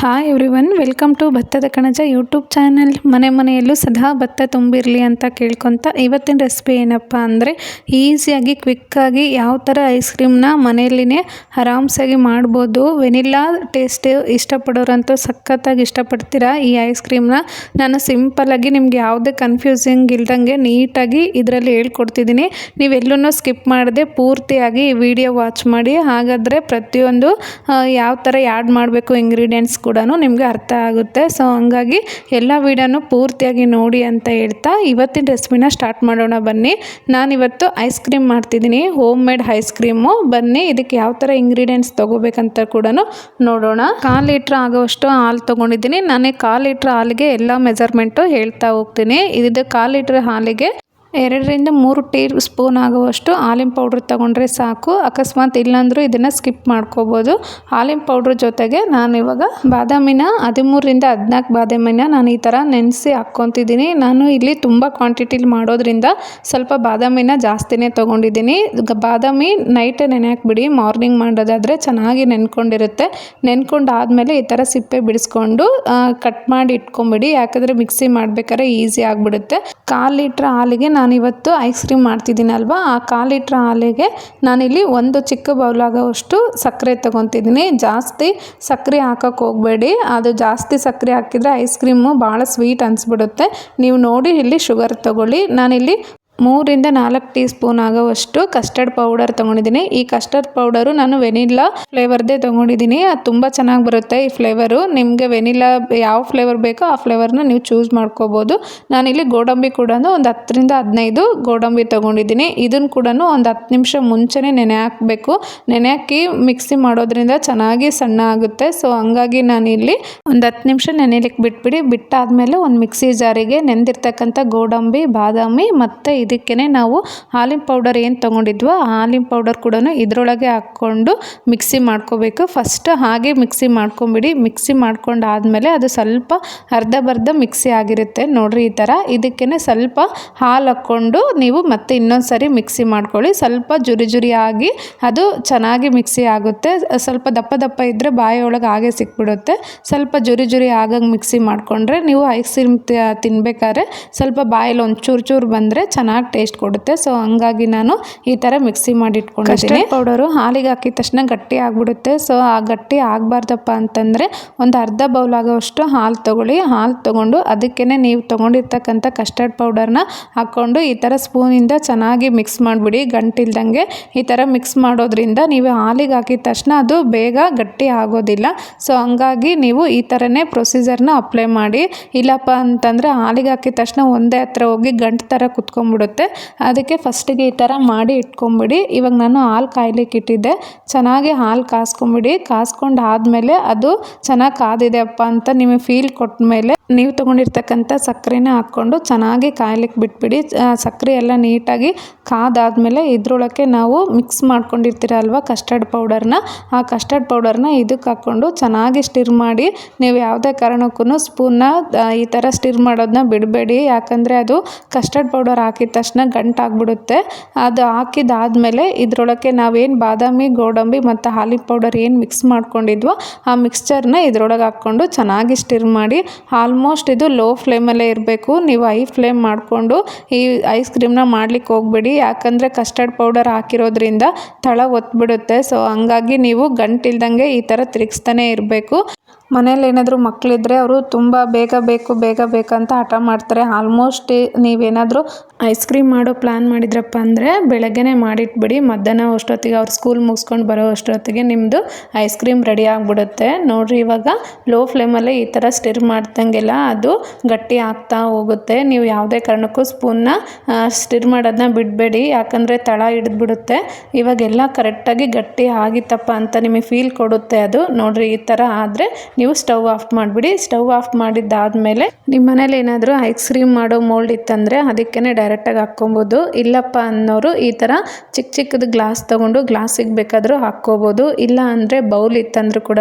Hi every one welcome to ಭತ್ತದ ಕಣಜ YouTube channel ಮನೆ ಮನೆಯಲ್ಲೂ ಸದಾ ಭತ್ತ ತುಂಬಿರಲಿ ಅಂತ ಕೇಳ್ಕೊತ ಇವತ್ತಿನ ರೆಸಿಪಿ ಏನಪ್ಪ ಅಂದರೆ ಈಸಿಯಾಗಿ ಕ್ವಿಕ್ಕಾಗಿ ಯಾವ ಥರ ಐಸ್ ಕ್ರೀಮ್ನ ಮನೆಯಲ್ಲಿನೇ ಆರಾಮ್ಸಾಗಿ ಮಾಡ್ಬೋದು. ವೆನಿಲ್ಲಾ ಟೇಸ್ಟ್ ಇಷ್ಟಪಡೋರಂತೂ ಸಖತ್ತಾಗಿ ಇಷ್ಟಪಡ್ತೀರಾ ಈ ಐಸ್ ಕ್ರೀಮ್ನ ನಾನು ಸಿಂಪಲ್ಲಾಗಿ ನಿಮ್ಗೆ ಯಾವುದೇ ಕನ್ಫ್ಯೂಸಿಂಗ್ ಇಲ್ದಂಗೆ ನೀಟಾಗಿ ಇದರಲ್ಲಿ ಹೇಳ್ಕೊಡ್ತಿದ್ದೀನಿ. ನೀವೆಲ್ಲೂ ಸ್ಕಿಪ್ ಮಾಡದೆ ಪೂರ್ತಿಯಾಗಿ ಈ ವಿಡಿಯೋ ವಾಚ್ ಮಾಡಿ. ಹಾಗಾದರೆ ಪ್ರತಿಯೊಂದು ಯಾವ ಥರ ಆ್ಯಡ್ ಮಾಡಬೇಕು ಇಂಗ್ರೀಡಿಯೆಂಟ್ಸ್ ಕೂಡ ನಿಮಗೆ ಅರ್ಥ ಆಗುತ್ತೆ. ಸೊ ಹಂಗಾಗಿ ಎಲ್ಲ ವೀಡಿಯೋನು ಪೂರ್ತಿಯಾಗಿ ನೋಡಿ ಅಂತ ಹೇಳ್ತಾ ಇವತ್ತಿನ ರೆಸಿಪಿನ ಸ್ಟಾರ್ಟ್ ಮಾಡೋಣ ಬನ್ನಿ. ನಾನಿವತ್ತು ಐಸ್ ಕ್ರೀಮ್ ಮಾಡ್ತಿದ್ದೀನಿ. Home made ice cream. ಬನ್ನಿ, ಇದಕ್ಕೆ ಯಾವ ಥರ ಇಂಗ್ರೀಡಿಯೆಂಟ್ಸ್ ತೊಗೋಬೇಕಂತ ಕೂಡ ನೋಡೋಣ. ಕಾಲು ಲೀಟ್ರ್ ಆಗೋವಷ್ಟು ಹಾಲು ತೊಗೊಂಡಿದ್ದೀನಿ. ನಾನೇ ಕಾಲು ಲೀಟ್ರ್ ಹಾಲಿಗೆ ಎಲ್ಲ ಮೆಜರ್ಮೆಂಟು ಹೇಳ್ತಾ ಹೋಗ್ತೀನಿ. ಇದು ಕಾಲು ಲೀಟ್ರ್ ಹಾಲಿಗೆ ಎರಡರಿಂದ ಮೂರು ಟೀ ಸ್ಪೂನ್ ಆಗುವಷ್ಟು ಹಾಲಿನ ಪೌಡ್ರ್ ತೊಗೊಂಡ್ರೆ ಸಾಕು. ಅಕಸ್ಮಾತ್ ಇಲ್ಲಾಂದರೂ ಇದನ್ನು ಸ್ಕಿಪ್ ಮಾಡ್ಕೋಬೋದು. ಹಾಲಿನ ಪೌಡ್ರ್ ಜೊತೆಗೆ ನಾನು ಇವಾಗ ಬಾದಾಮಿನ ಹದಿಮೂರರಿಂದ ಹದಿನಾಲ್ಕು ಬಾದಾಮಿನ ನಾನು ಈ ಥರ ನೆನೆಸಿ ಹಾಕ್ಕೊತಿದ್ದೀನಿ. ನಾನು ಇಲ್ಲಿ ತುಂಬ ಕ್ವಾಂಟಿಟಿಲಿ ಮಾಡೋದ್ರಿಂದ ಸ್ವಲ್ಪ ಬಾದಾಮಿನ ಜಾಸ್ತಿನೇ ತೊಗೊಂಡಿದ್ದೀನಿ. ಬಾದಾಮಿ ನೈಟ್ ನೆನೆ ಹಾಕ್ಬಿಡಿ ಮಾರ್ನಿಂಗ್ ಮಾಡೋದಾದರೆ ಚೆನ್ನಾಗಿ ನೆನ್ಕೊಂಡಿರುತ್ತೆ. ನೆನ್ಕೊಂಡು ಆದಮೇಲೆ ಈ ಥರ ಸಿಪ್ಪೆ ಬಿಡಿಸ್ಕೊಂಡು ಕಟ್ ಮಾಡಿ ಇಟ್ಕೊಂಬಿಡಿ. ಯಾಕಂದರೆ ಮಿಕ್ಸಿ ಮಾಡ್ಬೇಕಾದ್ರೆ ಈಸಿ ಆಗಿಬಿಡುತ್ತೆ. ಕಾಲು ಲೀಟ್ರ್ ಹಾಲಿಗೆ ನಾನಿವತ್ತು ಐಸ್ ಕ್ರೀಮ್ ಮಾಡ್ತಿದ್ದೀನಲ್ವಾ? ಆ ಕಾಲು ಲೀಟ್ರ್ ಹಾಲಿಗೆ ನಾನಿಲ್ಲಿ ಒಂದು ಚಿಕ್ಕ ಬೌಲಾಗೋವಷ್ಟು ಸಕ್ಕರೆ ತೊಗೊತಿದ್ದೀನಿ. ಜಾಸ್ತಿ ಸಕ್ಕರೆ ಹಾಕೋಕ್ಕೆ ಹೋಗಬೇಡಿ. ಅದು ಜಾಸ್ತಿ ಸಕ್ಕರೆ ಹಾಕಿದರೆ ಐಸ್ ಕ್ರೀಮು ಭಾಳ ಸ್ವೀಟ್ ಅನಿಸ್ಬಿಡುತ್ತೆ. ನೀವು ನೋಡಿ ಇಲ್ಲಿ ಶುಗರ್ ತೊಗೊಳ್ಳಿ. ನಾನಿಲ್ಲಿ ಮೂರಿಂದ ನಾಲ್ಕು ಟೀ ಸ್ಪೂನ್ ಆಗೋವಷ್ಟು ಕಸ್ಟರ್ಡ್ ಪೌಡರ್ ತೊಗೊಂಡಿದ್ದೀನಿ. ಈ ಕಸ್ಟರ್ಡ್ ಪೌಡರು ನಾನು ವೆನಿಲ್ಲಾ ಫ್ಲೇವರ್ದೇ ತೊಗೊಂಡಿದ್ದೀನಿ. ಅದು ತುಂಬ ಚೆನ್ನಾಗಿ ಬರುತ್ತೆ ಈ ಫ್ಲೇವರು ನಿಮಗೆ ವೆನಿಲ್ಲಾ ಯಾವ ಫ್ಲೇವರ್ ಬೇಕೋ ಆ ಫ್ಲೇವರ್ನ ನೀವು ಚೂಸ್ ಮಾಡ್ಕೋಬೋದು. ನಾನಿಲ್ಲಿ ಗೋಡಂಬಿ ಕೂಡ ಒಂದು ಹತ್ತರಿಂದ ಹದಿನೈದು ಗೋಡಂಬಿ ತೊಗೊಂಡಿದ್ದೀನಿ. ಇದನ್ನು ಕೂಡ ಒಂದು ಹತ್ತು ನಿಮಿಷ ಮುಂಚೆನೇ ನೆನೆ ಹಾಕಬೇಕು. ನೆನೆ ಹಾಕಿ ಮಿಕ್ಸಿ ಮಾಡೋದ್ರಿಂದ ಚೆನ್ನಾಗಿ ಸಣ್ಣ ಆಗುತ್ತೆ. ಸೊ ಹಂಗಾಗಿ ನಾನಿಲ್ಲಿ ಒಂದು ಹತ್ತು ನಿಮಿಷ ನೆನೆಲಿಕ್ಕೆ ಬಿಟ್ಬಿಡಿ. ಬಿಟ್ಟಾದಮೇಲೆ ಒಂದು ಮಿಕ್ಸಿ ಜಾರಿಗೆ ನೆಂದಿರ್ತಕ್ಕಂಥ ಗೋಡಂಬಿ, ಬಾದಾಮಿ ಮತ್ತು ಇದಕ್ಕೇ ನಾವು ಹಾಲಿನ ಪೌಡರ್ ಏನು ತೊಗೊಂಡಿದ್ವೋ ಆ ಹಾಲಿನ ಪೌಡರ್ ಕೂಡ ಇದರೊಳಗೆ ಹಾಕ್ಕೊಂಡು ಮಿಕ್ಸಿ ಮಾಡ್ಕೋಬೇಕು. ಫಸ್ಟ್ ಹಾಗೆ ಮಿಕ್ಸಿ ಮಾಡ್ಕೊಂಬಿಡಿ. ಮಿಕ್ಸಿ ಮಾಡ್ಕೊಂಡು ಆದಮೇಲೆ ಅದು ಸ್ವಲ್ಪ ಅರ್ಧ ಬರ್ಧ ಮಿಕ್ಸಿ ಆಗಿರುತ್ತೆ ನೋಡಿರಿ ಈ ಥರ. ಇದಕ್ಕೇ ಸ್ವಲ್ಪ ಹಾಲು ಹಾಕ್ಕೊಂಡು ನೀವು ಮತ್ತೆ ಇನ್ನೊಂದು ಸರಿ ಮಿಕ್ಸಿ ಮಾಡ್ಕೊಳ್ಳಿ. ಸ್ವಲ್ಪ ಜುರಿ ಜುರಿ ಆಗಿ ಅದು ಚೆನ್ನಾಗಿ ಮಿಕ್ಸಿ ಆಗುತ್ತೆ. ಸ್ವಲ್ಪ ದಪ್ಪ ದಪ್ಪ ಇದ್ದರೆ ಬಾಯಿಯೊಳಗೆ ಹಾಗೆ ಸಿಕ್ಬಿಡುತ್ತೆ. ಸ್ವಲ್ಪ ಜುರಿ ಜುರಿ ಆಗಂಗೆ ಮಿಕ್ಸಿ ಮಾಡಿಕೊಂಡ್ರೆ ನೀವು ಐಸ್ ಕ್ರೀಮ್ ತಿನ್ಬೇಕಾದ್ರೆ ಸ್ವಲ್ಪ ಬಾಯಲ್ಲಿ ಒಂದು ಚೂರು ಚೂರು ಬಂದರೆ ಚೆನ್ನಾಗಿ ಟೇಸ್ಟ್ ಕೊಡುತ್ತೆ. ಸೊ ಹಂಗಾಗಿ ನಾನು ಈ ಥರ ಮಿಕ್ಸಿ ಮಾಡಿ ಇಟ್ಕೊಂಡಿದ್ದೀನಿ ಪೌಡರು ಹಾಲಿಗೆ ಹಾಕಿದ ತಕ್ಷಣ ಗಟ್ಟಿ ಆಗಿಬಿಡುತ್ತೆ. ಸೊ ಆ ಗಟ್ಟಿ ಆಗಬಾರ್ದಪ್ಪ ಅಂತಂದರೆ ಒಂದು ಅರ್ಧ ಬೌಲ್ ಆಗೋವಷ್ಟು ಹಾಲು ತೊಗೊಳ್ಳಿ. ಹಾಲು ತೊಗೊಂಡು ಅದಕ್ಕೇ ನೀವು ತೊಗೊಂಡಿರ್ತಕ್ಕಂಥ ಕಸ್ಟರ್ಡ್ ಪೌಡರ್ನ ಹಾಕ್ಕೊಂಡು ಈ ಥರ ಸ್ಪೂನಿಂದ ಚೆನ್ನಾಗಿ ಮಿಕ್ಸ್ ಮಾಡಿಬಿಡಿ. ಗಂಟಿಲ್ದಂಗೆ ಈ ಥರ ಮಿಕ್ಸ್ ಮಾಡೋದ್ರಿಂದ ನೀವು ಹಾಲಿಗೆ ಹಾಕಿದ ತಕ್ಷಣ ಅದು ಬೇಗ ಗಟ್ಟಿ ಆಗೋದಿಲ್ಲ. ಸೊ ಹಂಗಾಗಿ ನೀವು ಈ ಥರನೇ ಪ್ರೊಸೀಜರ್ನ ಅಪ್ಲೈ ಮಾಡಿ. ಇಲ್ಲಪ್ಪ ಅಂತಂದರೆ ಹಾಲಿಗೆ ಹಾಕಿದ ತಕ್ಷಣ ಒಂದೇ ಹತ್ರ ಹೋಗಿ ಗಂಟು ಥರ ಕುತ್ಕೊಂಡ್ಬಿಡುತ್ತೆ. ಅದಕ್ಕೆ ಫಸ್ಟಿಗೆ ಈ ಥರ ಮಾಡಿ ಇಟ್ಕೊಂಬಿಡಿ. ಇವಾಗ ನಾನು ಹಾಲು ಕಾಯ್ಲಿಕ್ಕೆ ಇಟ್ಟಿದ್ದೆ. ಚೆನ್ನಾಗಿ ಹಾಲು ಕಾಸ್ಕೊಂಬಿಡಿ. ಕಾಸ್ಕೊಂಡು ಆದಮೇಲೆ ಅದು ಚೆನ್ನಾಗಿ ಕಾದಿದೆ ಅಪ್ಪ ಅಂತ ನಿಮಗೆ ಫೀಲ್ ಕೊಟ್ಟ ಮೇಲೆ ನೀವು ತೊಗೊಂಡಿರ್ತಕ್ಕಂಥ ಸಕ್ಕರೆನ ಹಾಕ್ಕೊಂಡು ಚೆನ್ನಾಗಿ ಕಾಯ್ಲಿಕ್ಕೆ ಬಿಟ್ಬಿಡಿ. ಸಕ್ಕರೆ ಎಲ್ಲ ನೀಟಾಗಿ ಕಾದಾದಮೇಲೆ ಇದ್ರೊಳಕ್ಕೆ ನಾವು ಮಿಕ್ಸ್ ಮಾಡ್ಕೊಂಡಿರ್ತೀರಲ್ವ ಕಸ್ಟರ್ಡ್ ಪೌಡರ್ನ ಆ ಕಸ್ಟರ್ಡ್ ಪೌಡರ್ನ ಇದಕ್ಕೆ ಹಾಕ್ಕೊಂಡು ಚೆನ್ನಾಗಿ ಸ್ಟಿರ್ ಮಾಡಿ. ನೀವು ಯಾವುದೇ ಕಾರಣಕ್ಕೂ ಸ್ಪೂನ್ನ ಈ ಥರ ಸ್ಟಿರ್ ಮಾಡೋದನ್ನ ಬಿಡಬೇಡಿ. ಯಾಕಂದರೆ ಅದು ಕಸ್ಟರ್ಡ್ ಪೌಡರ್ ಹಾಕಿದ ತಕ್ಷಣ ಗಂಟಾಗ್ಬಿಡುತ್ತೆ. ಅದು ಹಾಕಿದಾದಮೇಲೆ ಇದರೊಳಕ್ಕೆ ನಾವೇನು ಬಾದಾಮಿ, ಗೋಡಂಬಿ ಮತ್ತು ಹಾಲಿ ಪೌಡರ್ ಏನು ಮಿಕ್ಸ್ ಮಾಡ್ಕೊಂಡಿದ್ವೋ ಆ ಮಿಕ್ಸ್ಚರ್ನ ಇದ್ರೊಳಗೆ ಹಾಕ್ಕೊಂಡು ಚೆನ್ನಾಗಿ ಸ್ಟಿರ್ ಮಾಡಿ ಆಲ್ಮೋಸ್ಟ್ ಇದು ಲೋ ಫ್ಲೇಮಲ್ಲೇ ಇರಬೇಕು. ನೀವು ಹೈ ಫ್ಲೇಮ್ ಮಾಡಿಕೊಂಡು ಈ ಐಸ್ ಕ್ರೀಮ್ನ ಮಾಡ್ಲಿಕ್ಕೆ ಹೋಗ್ಬೇಡಿ. ಯಾಕಂದರೆ ಕಸ್ಟರ್ಡ್ ಪೌಡರ್ ಹಾಕಿರೋದ್ರಿಂದ ತಳ ಒತ್ಬಿಡುತ್ತೆ. ಸೊ ಹಂಗಾಗಿ ನೀವು ಗಂಟಿಲ್ದಂಗೆ ಈ ಥರ ತಿರುಗಿಸ್ತಾನೆ ಇರಬೇಕು. ಮನೇಲಿ ಏನಾದರೂ ಮಕ್ಕಳಿದ್ರೆ ಅವರು ತುಂಬ ಬೇಗ ಬೇಕು, ಬೇಗ ಬೇಕಂತ ಹಠ ಮಾಡ್ತಾರೆ. ಆಲ್ಮೋಸ್ಟ್ ನೀವೇನಾದರೂ ಐಸ್ ಕ್ರೀಮ್ ಮಾಡೋ ಪ್ಲ್ಯಾನ್ ಮಾಡಿದ್ರಪ್ಪ ಅಂದರೆ ಬೆಳಗ್ಗೆನೇ ಮಾಡಿಟ್ಬಿಡಿ. ಮಧ್ಯಾಹ್ನ ಅಷ್ಟೊತ್ತಿಗೆ ಅವ್ರು ಸ್ಕೂಲ್ ಮುಗಿಸ್ಕೊಂಡು ಬರೋ ಅಷ್ಟೊತ್ತಿಗೆ ನಿಮ್ಮದು ಐಸ್ ಕ್ರೀಮ್ ರೆಡಿ ಆಗಿಬಿಡುತ್ತೆ. ನೋಡಿರಿ ಇವಾಗ ಲೋ ಫ್ಲೇಮಲ್ಲೇ ಈ ಥರ ಸ್ಟಿರ್ ಮಾಡ್ದಂಗೆಲ್ಲ ಅದು ಗಟ್ಟಿ ಆಗ್ತಾ ಹೋಗುತ್ತೆ. ನೀವು ಯಾವುದೇ ಕಾರಣಕ್ಕೂ ಸ್ಪೂನ್ನ ಸ್ಟಿರ್ ಮಾಡೋದನ್ನ ಬಿಡಬೇಡಿ. ಯಾಕಂದರೆ ತಳ ಹಿಡಿದ್ಬಿಡುತ್ತೆ. ಇವಾಗೆಲ್ಲ ಕರೆಕ್ಟಾಗಿ ಗಟ್ಟಿ ಆಗಿತ್ತಪ್ಪ ಅಂತ ನಿಮಗೆ ಫೀಲ್ ಕೊಡುತ್ತೆ ಅದು. ನೋಡಿರಿ ಈ ಥರ ಆದರೆ ನೀವು ಸ್ಟವ್ ಆಫ್ ಮಾಡಿಬಿಡಿ. ಸ್ಟವ್ ಆಫ್ ಮಾಡಿದ್ದಾದಮೇಲೆ ನಿಮ್ಮ ಮನೇಲಿ ಏನಾದರೂ ಐಸ್ ಕ್ರೀಮ್ ಮಾಡೋ ಮೋಲ್ಡ್ ಇತ್ತಂದರೆ ಅದಕ್ಕೇ ಡೈರೆಕ್ಟಾಗಿ ಹಾಕ್ಕೊಬೋದು. ಇಲ್ಲಪ್ಪ ಅನ್ನೋರು ಈ ಥರ ಚಿಕ್ಕ ಚಿಕ್ಕದು ಗ್ಲಾಸ್ ತೊಗೊಂಡು ಗ್ಲಾಸಿಗೆ ಬೇಕಾದರೂ ಹಾಕ್ಕೋಬೋದು. ಇಲ್ಲ ಅಂದರೆ ಬೌಲ್ ಇತ್ತಂದ್ರೂ ಕೂಡ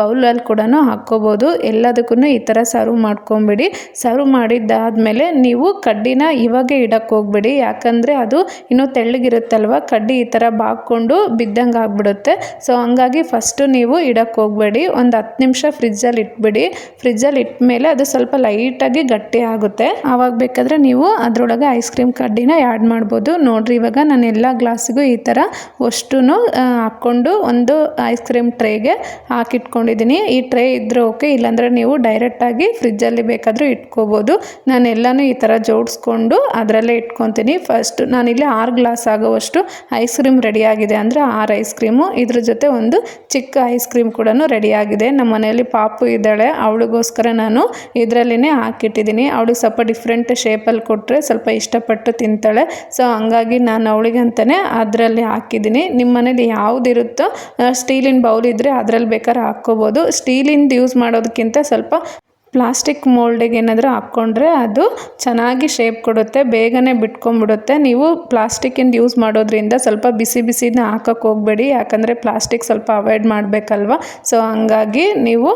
ಬೌಲಲ್ಲಿ ಕೂಡ ಹಾಕ್ಕೋಬೋದು. ಎಲ್ಲದಕ್ಕೂ ಈ ಥರ ಸರ್ವ್ ಮಾಡ್ಕೊಂಬಿಡಿ. ಸರ್ವ್ ಮಾಡಿದ್ದಾದಮೇಲೆ ನೀವು ಕಡ್ಡಿನ ಇವಾಗೆ ಇಡಕ್ಕೆ ಹೋಗ್ಬೇಡಿ. ಯಾಕಂದರೆ ಅದು ಇನ್ನೂ ತೆಳ್ಳಗಿರುತ್ತಲ್ವ? ಕಡ್ಡಿ ಈ ಥರ ಬಾಗ್ಕೊಂಡು ಬಿದ್ದಂಗೆ ಆಗ್ಬಿಡುತ್ತೆ ಸೊ ಹಂಗಾಗಿ ಫಸ್ಟು ನೀವು ಇಡಕ್ಕೆ ಹೋಗಬೇಡಿ. ಒಂದು ಹತ್ತು ನಿಮಿಷ ಫ್ರಿಜ್ಜಲ್ಲಿ ಇಟ್ಬಿಡಿ. ಫ್ರಿಜ್ಜಲ್ಲಿ ಇಟ್ಮೇಲೆ ಅದು ಸ್ವಲ್ಪ ಲೈಟಾಗಿ ಗಟ್ಟಿ ಆಗುತ್ತೆ. ಆವಾಗ ಬೇಕಾದರೆ ನೀವು ಅದರೊಳಗೆ ಐಸ್ ಕ್ರೀಮ್ ಕಡ್ಡಿನ ಆ್ಯಡ್ ಮಾಡ್ಬೋದು. ನೋಡಿರಿ, ಇವಾಗ ನಾನು ಎಲ್ಲ ಗ್ಲಾಸಿಗೂ ಈ ಥರ ಅಷ್ಟು ಹಾಕ್ಕೊಂಡು ಒಂದು ಐಸ್ ಕ್ರೀಮ್ ಟ್ರೇಗೆ ಹಾಕಿಟ್ಕೊಂಡಿದ್ದೀನಿ. ಈ ಟ್ರೇ ಇದ್ದರೆ ಓಕೆ, ಇಲ್ಲಾಂದರೆ ನೀವು ಡೈರೆಕ್ಟಾಗಿ ಫ್ರಿಜ್ಜಲ್ಲಿ ಬೇಕಾದರೂ ಇಟ್ಕೋಬೋದು. ನಾನು ಎಲ್ಲನೂ ಈ ಥರ ಜೋಡಿಸ್ಕೊಂಡು ಅದರಲ್ಲೇ ಇಟ್ಕೊತೀನಿ. ಫಸ್ಟ್ ನಾನಿಲ್ಲಿ ಆರು ಗ್ಲಾಸ್ ಆಗೋವಷ್ಟು ಐಸ್ ಕ್ರೀಮ್ ರೆಡಿಯಾಗಿದೆ ಅಂದರೆ ಆರು ಐಸ್ ಕ್ರೀಮು. ಇದ್ರ ಜೊತೆ ಒಂದು ಚಿಕ್ಕ ಐಸ್ ಕ್ರೀಮ್ ಕೂಡ ರೆಡಿಯಾಗಿದೆ ನಮ್ಮ ಪಾಪು ಇದ್ದಾಳೆ, ಅವಳಿಗೋಸ್ಕರ ನಾನು ಇದರಲ್ಲಿನೇ ಹಾಕಿಟ್ಟಿದ್ದೀನಿ. ಅವಳಿಗೆ ಸ್ವಲ್ಪ ಡಿಫ್ರೆಂಟ್ ಶೇಪಲ್ಲಿ ಕೊಟ್ಟರೆ ಸ್ವಲ್ಪ ಇಷ್ಟಪಟ್ಟು ತಿಂತಾಳೆ. ಸೊ ಹಂಗಾಗಿ ನಾನು ಅವಳಿಗೆ ಅಂತಲೇ ಅದರಲ್ಲಿ ಹಾಕಿದ್ದೀನಿ. ನಿಮ್ಮ ಮನೇಲಿ ಯಾವುದಿರುತ್ತೋ ಸ್ಟೀಲಿನ ಬೌಲ್ ಇದ್ದರೆ ಅದರಲ್ಲಿ ಬೇಕಾದ್ರೆ ಹಾಕ್ಕೋಬೋದು. ಸ್ಟೀಲಿಂದ ಯೂಸ್ ಮಾಡೋದಕ್ಕಿಂತ ಸ್ವಲ್ಪ ಪ್ಲಾಸ್ಟಿಕ್ ಮೋಲ್ಡಿಗೆ ಏನಾದರೂ ಹಾಕ್ಕೊಂಡ್ರೆ ಅದು ಚೆನ್ನಾಗಿ ಶೇಪ್ ಕೊಡುತ್ತೆ, ಬೇಗನೆ ಬಿಟ್ಕೊಂಡ್ಬಿಡುತ್ತೆ. ನೀವು ಪ್ಲಾಸ್ಟಿಕ್ಕಿಂದ ಯೂಸ್ ಮಾಡೋದ್ರಿಂದ ಸ್ವಲ್ಪ ಬಿಸಿ ಬಿಸಿನ ಹಾಕಕ್ಕೆ ಹೋಗಬೇಡಿ, ಯಾಕಂದರೆ ಪ್ಲಾಸ್ಟಿಕ್ ಸ್ವಲ್ಪ ಅವಾಯ್ಡ್ ಮಾಡಬೇಕಲ್ವ? ಸೊ ಹಂಗಾಗಿ ನೀವು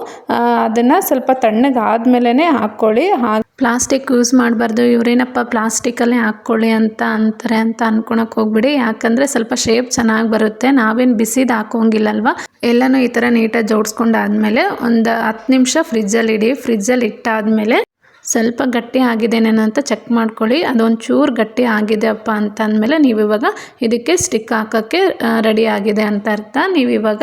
ಅದನ್ನು ಸ್ವಲ್ಪ ತಣ್ಣಗೆ ಹಾಕ್ಕೊಳ್ಳಿ. ಹಾಗೆ ಪ್ಲಾಸ್ಟಿಕ್ ಯೂಸ್ ಮಾಡಬಾರ್ದು, ಇವರೇನಪ್ಪ ಪ್ಲಾಸ್ಟಿಕಲ್ಲೇ ಹಾಕ್ಕೊಳ್ಳಿ ಅಂತ ಅಂತಾರೆ ಅಂತ ಅನ್ಕೊಳಕ್ಕೆ ಹೋಗ್ಬಿಡಿ. ಯಾಕಂದರೆ ಸ್ವಲ್ಪ ಶೇಪ್ ಚೆನ್ನಾಗಿ ಬರುತ್ತೆ, ನಾವೇನು ಬಿಸಿದು ಹಾಕೋಂಗಿಲ್ಲಲ್ವ ಎಲ್ಲನೂ ಈ ಥರ ನೀಟಾಗಿ ಜೋಡಿಸ್ಕೊಂಡಾದ್ಮೇಲೆ ಒಂದು ಹತ್ತು ನಿಮಿಷ ಫ್ರಿಜ್ಜಲ್ಲಿ ಇಡಿ. ಫ್ರಿಜ್ಜಲ್ಲಿ ಇಟ್ಟಾದಮೇಲೆ ಸ್ವಲ್ಪ ಗಟ್ಟಿ ಆಗಿದೆನೇನೋ ಅಂತ ಚೆಕ್ ಮಾಡ್ಕೊಳ್ಳಿ. ಅದೊಂದು ಚೂರು ಗಟ್ಟಿ ಆಗಿದೆ ಅಪ್ಪ ಅಂತ ಅಂದಮೇಲೆ ನೀವು ಇವಾಗ ಇದಕ್ಕೆ ಸ್ಟಿಕ್ ಹಾಕೋಕ್ಕೆ ರೆಡಿ ಆಗಿದೆ ಅಂತ ಅರ್ಥ. ನೀವು ಇವಾಗ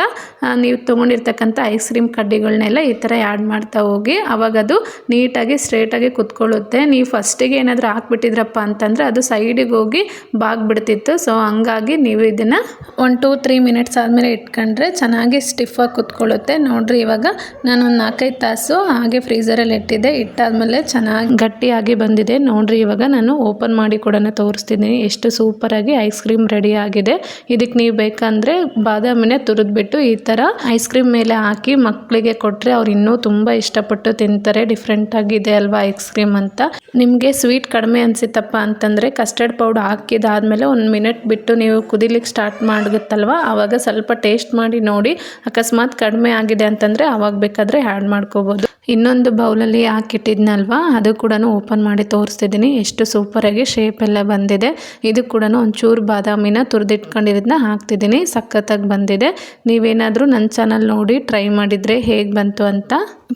ನೀವು ತೊಗೊಂಡಿರ್ತಕ್ಕಂಥ ಐಸ್ ಕ್ರೀಮ್ ಕಡ್ಡಿಗಳನ್ನೆಲ್ಲ ಈ ಥರ ಆ್ಯಡ್ ಮಾಡ್ತಾ ಹೋಗಿ ಅವಾಗ ಅದು ನೀಟಾಗಿ ಸ್ಟ್ರೇಟಾಗಿ ಕುತ್ಕೊಳ್ಳುತ್ತೆ. ನೀವು ಫಸ್ಟಿಗೆ ಏನಾದರೂ ಹಾಕ್ಬಿಟ್ಟಿದ್ರಪ್ಪ ಅಂತಂದರೆ ಅದು ಸೈಡಿಗೆ ಹೋಗಿ ಬಾಗ್ಬಿಡ್ತಿತ್ತು. ಸೊ ಹಂಗಾಗಿ ನೀವು ಇದನ್ನು ಒನ್ ಟೂ ತ್ರೀ ಮಿನಿಟ್ಸ್ ಆದಮೇಲೆ ಇಟ್ಕೊಂಡ್ರೆ ಚೆನ್ನಾಗಿ ಸ್ಟಿಫಾಗಿ ಕುತ್ಕೊಳ್ಳುತ್ತೆ. ನೋಡಿರಿ ಇವಾಗ ನಾನು ಒಂದು ನಾಲ್ಕೈದು ತಾಸು ಹಾಗೆ ಫ್ರೀಸರಲ್ಲಿ ಇಟ್ಟಿದ್ದೆ. ಇಟ್ಟಾದಮೇಲೆ ಚೆನ್ನಾಗಿ ಗಟ್ಟಿಯಾಗಿ ಬಂದಿದೆ. ನೋಡ್ರಿ, ಇವಾಗ ನಾನು ಓಪನ್ ಮಾಡಿ ಕೂಡ ತೋರಿಸ್ತಿದ್ದೀನಿ ಎಷ್ಟು ಸೂಪರಾಗಿ ಐಸ್ ಕ್ರೀಮ್ ರೆಡಿ ಆಗಿದೆ. ಇದಕ್ಕೆ ನೀವು ಬೇಕಂದರೆ ಬಾದಾಮಿನೇ ತುರಿದ್ಬಿಟ್ಟು ಈ ಥರ ಐಸ್ ಕ್ರೀಮ್ ಮೇಲೆ ಹಾಕಿ ಮಕ್ಕಳಿಗೆ ಕೊಟ್ಟರೆ ಅವ್ರು ಇನ್ನೂ ತುಂಬ ಇಷ್ಟಪಟ್ಟು ತಿಂತಾರೆ. ಡಿಫ್ರೆಂಟ್ ಆಗಿದೆ ಅಲ್ವಾ ಐಸ್ ಕ್ರೀಮ್ ಅಂತ. ನಿಮಗೆ ಸ್ವೀಟ್ ಕಡಿಮೆ ಅನಿಸಿತಪ್ಪ ಅಂತಂದರೆ ಕಸ್ಟರ್ಡ್ ಪೌಡರ್ ಹಾಕಿದಾದ್ಮೇಲೆ ಒಂದು ಮಿನಿಟ್ ಬಿಟ್ಟು ನೀವು ಕುದಿಲಿಕ್ಕೆ ಸ್ಟಾರ್ಟ್ ಮಾಡುತ್ತಲ್ವ ಆವಾಗ ಸ್ವಲ್ಪ ಟೇಸ್ಟ್ ಮಾಡಿ ನೋಡಿ. ಅಕಸ್ಮಾತ್ ಕಡಿಮೆ ಆಗಿದೆ ಅಂತಂದರೆ ಆವಾಗ ಬೇಕಾದರೆ ಆ್ಯಡ್ ಮಾಡ್ಕೋಬೋದು. ಇನ್ನೊಂದು ಬೌಲಲ್ಲಿ ಹಾಕಿಟ್ಟಿದ್ನಲ್ವ? ಅದು ಕೂಡ ಓಪನ್ ಮಾಡಿ ತೋರಿಸ್ತಿದ್ದೀನಿ. ಎಷ್ಟು ಸೂಪರಾಗಿ ಶೇಪ್ ಎಲ್ಲ ಬಂದಿದೆ. ಇದು ಕೂಡ ಒಂಚೂರು ಬಾದಾಮಿನ ತುರಿದಿಟ್ಕೊಂಡಿರೋದನ್ನ ಹಾಕ್ತಿದ್ದೀನಿ. ಸಖತ್ತಾಗಿ ಬಂದಿದೆ. ನೀವೇನಾದರೂ ನನ್ನ ಚಾನಲ್ ನೋಡಿ ಟ್ರೈ ಮಾಡಿದರೆ ಹೇಗೆ ಬಂತು ಅಂತ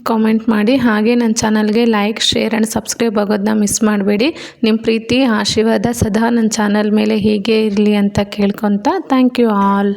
ಕಾಮೆಂಟ್ ಮಾಡಿ. ಹಾಗೆ ನನ್ನ ಚಾನಲ್ಗೆ ಲೈಕ್ ಶೇರ್ ಆ್ಯಂಡ್ ಸಬ್ಸ್ಕ್ರೈಬ್ ಆಗೋದನ್ನ ಮಿಸ್ ಮಾಡಬೇಡಿ. ನಿಮ್ಮ ಪ್ರೀತಿ, ಆಶೀರ್ವಾದ ಸದಾ ನನ್ನ ಚಾನಲ್ ಮೇಲೆ ಹೀಗೆ ಇರಲಿ ಅಂತ ಕೇಳ್ಕೊತ ಥ್ಯಾಂಕ್ ಯು ಆಲ್